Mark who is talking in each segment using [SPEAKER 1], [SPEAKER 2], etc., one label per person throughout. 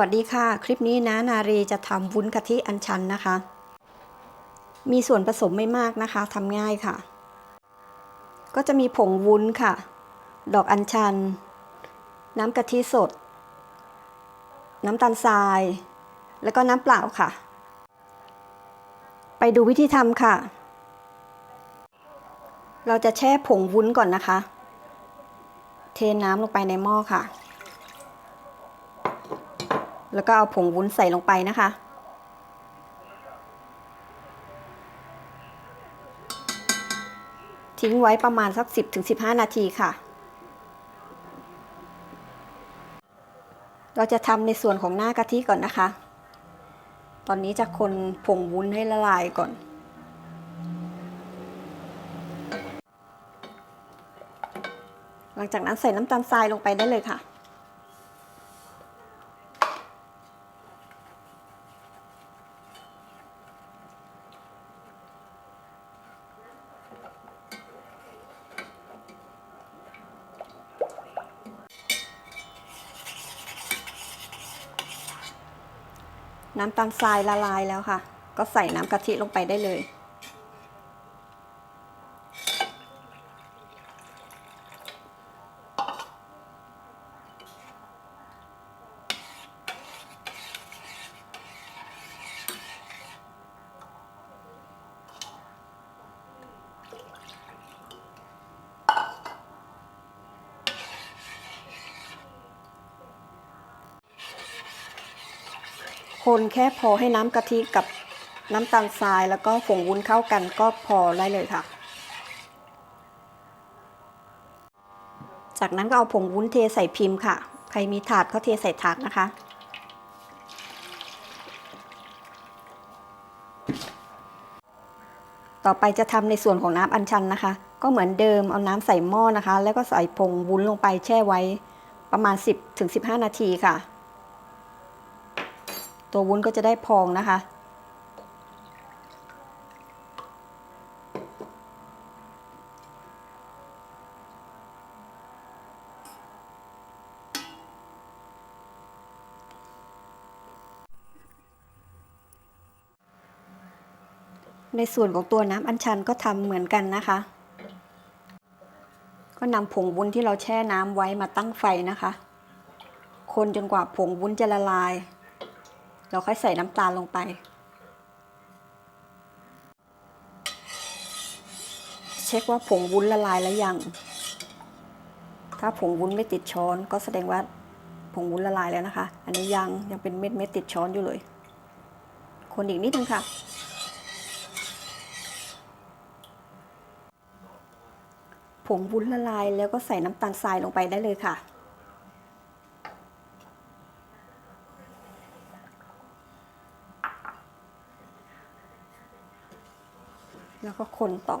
[SPEAKER 1] วัสดีค่ะ คลิปนี้นะนารีจะทำวุ้นกะทิอัญชันนะคะ มีส่วนผสมไม่มากนะคะทำง่ายค่ะ ก็จะมีผงวุ้นค่ะ ดอกอัญชัน น้ำกะทิสด น้ำตาลทราย แล้วก็น้ำเปล่าค่ะ ไปดูวิธีทำค่ะ เราจะแช่ผงวุ้นก่อนนะคะ เทน้ำลงไปในหม้อค่ะ แล้วก็เอาผงวุ้นใส่ลงไปนะคะ ทิ้งไว้ประมาณสัก 10-15 นาทีค่ะ เราจะทำในส่วนของหน้ากะทิก่อนนะคะ ตอนนี้จะคนผงวุ้นให้ละลายก่อนหลังจากนั้นใส่น้ำตาลทรายลงไปได้เลยค่ะ น้ำตาลทรายละลายแล้วค่ะ ก็ใส่น้ำกะทิลงไปได้เลย คนแค่พอให้น้ำกะทิกับน้ำตาลทรายแล้วก็ผงวุ้นเข้ากันก็พอได้เลยค่ะ จากนั้นก็เอาผงวุ้นเทใส่พิมพ์ค่ะ ใครมีถาดก็เทใส่ถาดนะคะ ต่อไปจะทำในส่วนของน้ำอัญชันนะคะ ก็เหมือนเดิมเอาน้ำใส่หม้อนะคะ แล้วก็ใส่ผงวุ้นลงไปแช่ไว้ประมาณ 10-15 นาทีค่ะ ตัววุ้นก็จะได้พองนะคะ ในส่วนของตัวน้ำอัญชันก็ทำเหมือนกันนะคะ ก็นำผงวุ้นที่เราแช่น้ำไว้มาตั้งไฟนะคะ คนจนกว่าผงวุ้นจะละลาย เราค่อยใส่น้ำตาลลงไป เช็คว่าผงวุ้นละลายแล้วยัง ถ้าผงวุ้นไม่ติดช้อนก็แสดงว่าผงวุ้นละลายแล้วนะคะ อันนี้ยังยังเป็นเม็ดเม็ดติดช้อนอยู่เลย คนอีกนิดนึงค่ะ ผงวุ้นละลายแล้วก็ใส่น้ำตาลทรายลงไปได้เลยค่ะ แล้วก็คนต่อ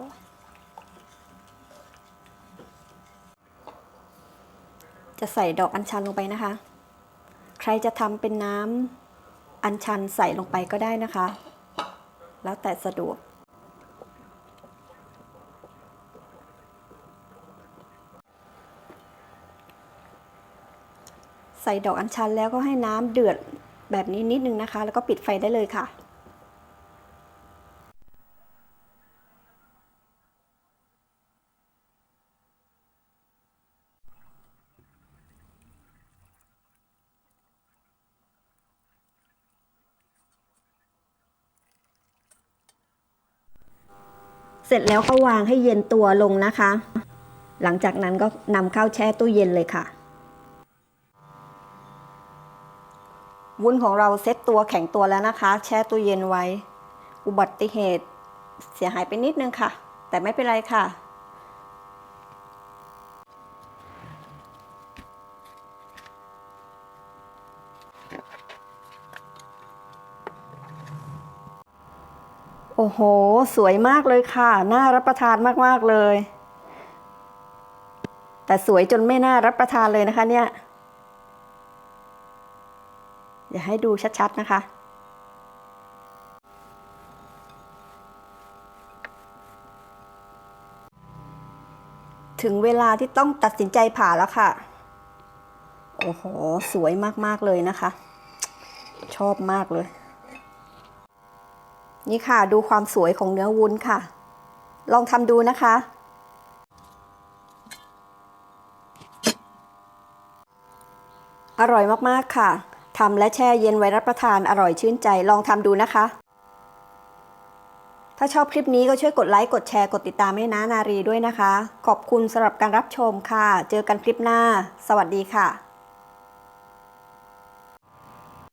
[SPEAKER 1] จะใส่ดอกอัญชันลงไปนะคะ ใครจะทำเป็นน้ำอัญชันใส่ลงไปก็ได้นะคะ แล้วแต่สะดวกใส่ดอกอัญชันแล้วก็ให้น้ำเดือดแบบนี้นิดนึงนะคะ แล้วก็ปิดไฟได้เลยค่ะ เสร็จแล้วก็วางให้เย็นตัวลงนะคะ หลังจากนั้นก็นำเข้าแช่ตู้เย็นเลยค่ะ วุ้นของเราเซ็ตตัวแข็งตัวแล้วนะคะ แช่ตู้เย็นไว้ อุบัติเหตุเสียหายไปนิดนึงค่ะ แต่ไม่เป็นไรค่ะ โอ้โห สวยมากเลยค่ะ น่ารับประทานมากๆเลย แต่สวยจนไม่น่ารับประทานเลยนะคะเนี่ยอย่าให้ดูชัดๆนะคะถึงเวลาที่ต้องตัดสินใจผ่าแล้วค่ะ โอ้โห สวยมาก ๆ เลยนะคะ ชอบมากเลย นี่ค่ะดูความสวยของเนื้อวุ้นค่ะ ลองทำดูนะคะ อร่อยมากๆค่ะทำและแช่เย็นไว้รับประทานอร่อยชื่นใจลองทำดูนะคะ ถ้าชอบคลิปนี้ก็ช่วยกดไลค์ กดแชร์ กดติดตามให้นะนารีด้วยนะคะ ขอบคุณสำหรับการรับชมค่ะ เจอกันคลิปหน้า สวัสดีค่ะ